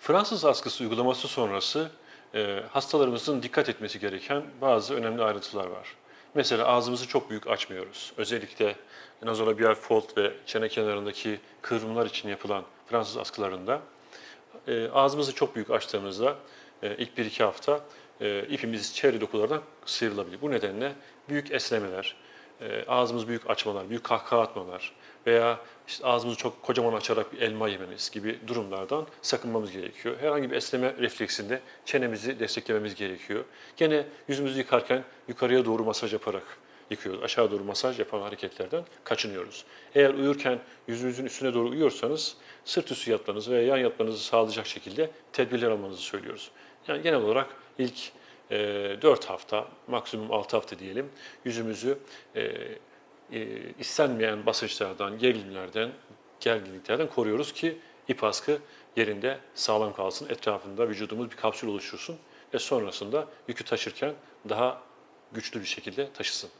Fransız askısı uygulaması sonrası e, hastalarımızın dikkat etmesi gereken bazı önemli ayrıntılar var. Mesela ağzımızı çok büyük açmıyoruz. Özellikle nazolabial fold ve çene kenarındaki kıvrımlar için yapılan Fransız askılarında e, ağzımızı çok büyük açtığımızda e, ilk 1-2 hafta e, ipimiz çevre dokulardan sıyrılabilir. Bu nedenle büyük esnemeler, e, ağzımız büyük açmalar, büyük kahkaha atmalar veya işte ağzımızı çok kocaman açarak bir elma yememiz gibi durumlardan sakınmamız gerekiyor. Herhangi bir esneme refleksinde çenemizi desteklememiz gerekiyor. Gene yüzümüzü yıkarken yukarıya doğru masaj yaparak yıkıyoruz. Aşağı doğru masaj yapan hareketlerden kaçınıyoruz. Eğer uyurken yüzünüzün üstüne doğru uyuyorsanız sırt üstü yatmanızı veya yan yatmanızı sağlayacak şekilde tedbirler almanızı söylüyoruz. Yani genel olarak ilk 4 hafta, maksimum 6 hafta diyelim, yüzümüzü e, e, istenmeyen basınçlardan, gerilimlerden, gerginliklerden koruyoruz ki ip askı yerinde sağlam kalsın. Etrafında vücudumuz bir kapsül oluştursun ve sonrasında yükü taşırken daha güçlü bir şekilde taşısın.